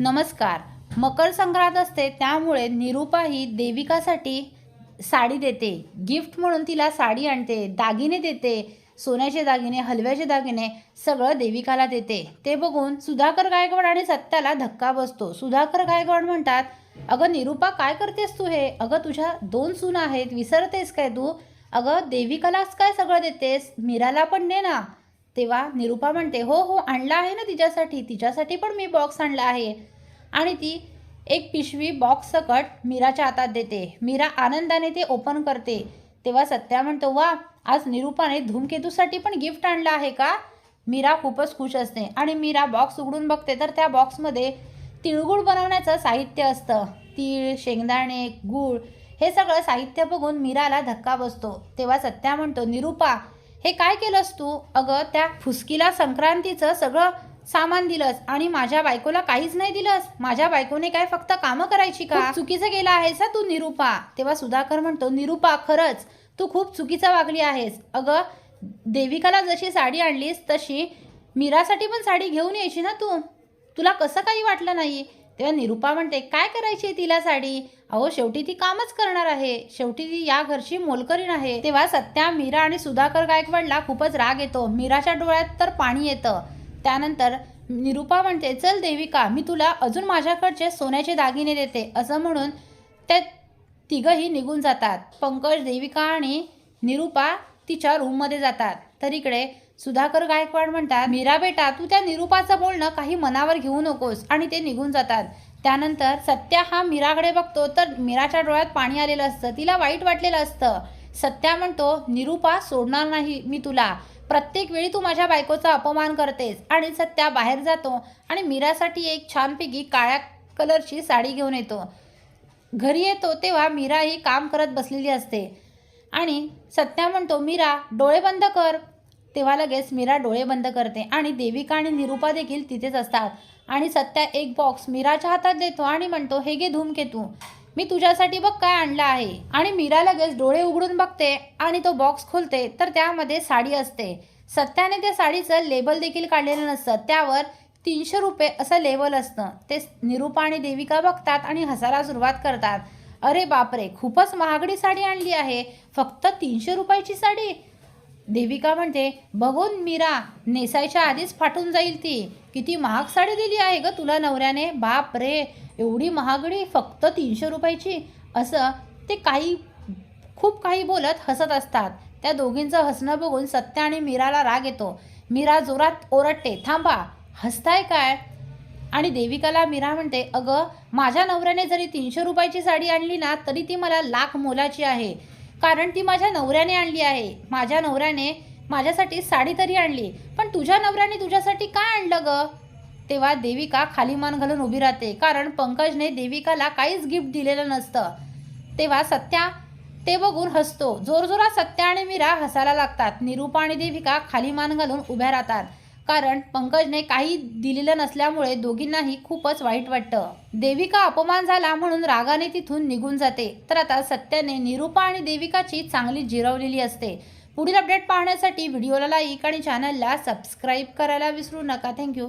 नमस्कार. मकर संक्रांत असते त्यामुळे निरूपा ही देविकासाठी साडी देते. गिफ्ट म्हणून तिला साडी आणते दागिने देते सोन्याचे दागिने हलव्याचे दागिने सगळं देविकाला देते. ते बघून सुधाकर गायकवाड आणि सत्याला धक्का बसतो. सुधाकर गायकवाड म्हणतात अगं निरूपा काय करतेस तू हे? अगं तुझ्या दोन सून आहेत विसरतेस काय तू? अगं देविकालाच काय सगळं देतेस? मीराला पण दे ना. तेव्हा निरूपा म्हणते हो हो आणला आहे ना तिच्यासाठी तिच्यासाठी पण मी बॉक्स आणला आहे. आणि ती एक पिशवी बॉक्स सकट मीराच्या हातात देते. मीरा आनंदाने ते ओपन करते. तेव्हा सत्या म्हणतो वा आज निरूपाने धूमकेतूसाठी पण गिफ्ट आणलं आहे का? मीरा खूपच खुश असते. आणि मीरा बॉक्स उघडून बघते तर त्या बॉक्समध्ये तिळगुळ बनवण्याचं साहित्य असतं. तीळ शेंगदाणे गूळ हे सगळं साहित्य बघून मीराला धक्का बसतो. तेव्हा सत्या म्हणतो निरूपा हे काय केलंस तू? अगं त्या फुसकीला संक्रांतीचं सगळं सामान दिलंस आणि माझ्या बायकोला काहीच नाही दिलंस. माझ्या बायकोने काय फक्त कामं करायची का? चुकीचं केलं आहेस तू निरूपा. तेव्हा सुधाकर म्हणतो निरूपा खरंच तू खूप चुकीचं वागली आहेस. अगं देविकाला जशी साडी आणलीस तशी मीरासाठी पण साडी घेऊन यायची ना तू? तुला कसं काही वाटलं नाही? तेव्हा निरूपा म्हणते काय करायची तिला साडी? अहो शेवटी ती कामच करणार आहे. शेवटी ती या घरची मोलकरीण आहे. तेव्हा सत्या मीरा आणि सुधाकर गायकवाडला खूपच राग येतो. मीराच्या डोळ्यात तर पाणी येतं. त्यानंतर निरूपा म्हणते चल देविका मी तुला अजून माझ्याकडचे सोन्याचे दागिने देते. असं म्हणून ते तिघंही निघून जातात. पंकज देविका आणि निरूपा तिच्या रूममध्ये जातात. तर इकडे सुधाकर गायकवाड म्हणतात मीरा बेटा तू त्या निरूपाचं बोलणं काही मनावर घेऊ नकोस. आणि ते निघून जातात. त्यानंतर सत्या हा मीराकडे बघतो तर मीराच्या डोळ्यात पाणी आलेलं असतं. तिला वाईट वाटलेलं असतं. सत्या म्हणतो निरूपा सोडणार नाही मी तुला. प्रत्येक वेळी तू माझ्या बायकोचा अपमान करतेस. आणि सत्या बाहेर जातो आणि मीरासाठी एक छानपैकी काळ्या कलरची साडी घेऊन येतो. घरी येतो तेव्हा मीरा ही काम करत बसलेली असते. आणि सत्या म्हणतो मीरा डोळे बंद कर. तेव्हा लगेच मीरा डोळे बंद करते आणि देविका आणि निरूपा देखील तिथेच असतात. आणि सत्या एक बॉक्स मीराच्या हातात देतो आणि म्हणतो हे घे धूमकेतू. मी तुझ्यासाठी बघ काय आणलं आहे. आणि मीरा लगेच डोळे उघडून बघते आणि तो बॉक्स खोलते तर त्यामध्ये साडी असते. सत्याने त्या साडीचं लेबल देखील काढलेलं नसतं. त्यावर तीनशे रुपये असं लेबल असतं. ते निरूपा आणि देविका बघतात आणि हसायला सुरुवात करतात. अरे बापरे खूपच महागडी साडी आणली आहे. फक्त तीनशे रुपयाची साडी? देविका म्हणते बघून मीरा नेसायच्या आधीच फाटून जाईल ती. किती महाग साडी दिली आहे ग तुला नवऱ्याने. बाप रे एवढी महागडी फक्त तीनशे रुपयाची. असं ते काही खूप काही बोलत हसत असतात. त्या दोघींचं हसणं बघून सत्या आणि मीराला राग येतो. मीरा जोरात ओरडते. थांबा. हसताय काय? आणि देविकाला मीरा म्हणते अगं माझ्या नवऱ्याने जरी तीनशे रुपयाची साडी आणली ना तरी ती मला लाख मोलाची आहे. कारण ती माझ्या नवऱ्याने आणली आहे. माझ्या नवऱ्याने माझ्यासाठी साडी तरी आणली. पण तुझ्या नवऱ्याने तुझ्यासाठी काय आणलं ग? तेव्हा देविका खाली मान घालून उभी राहते. कारण पंकजने देविकाला काहीच गिफ्ट दिलेलं नसतं. तेव्हा सत्या ते बघून हसतो. जोरजोरात सत्या आणि मीरा हसायला लागतात. निरूपा आणि देविका खाली मान घालून उभ्या राहतात. कारण पंकजने काही दिलेलं नसल्यामुळे दोघींनाही खूपच वाईट वाटतं. देविका अपमान झाला म्हणून रागाने तिथून निघून जाते. तर आता सत्याने निरूपा आणि देविकाची चांगली जिरवलेली असते. पुढील अपडेट पाहण्यासाठी व्हिडिओला लाईक आणि चॅनलला सबस्क्राईब करायला विसरू नका. थँक्यू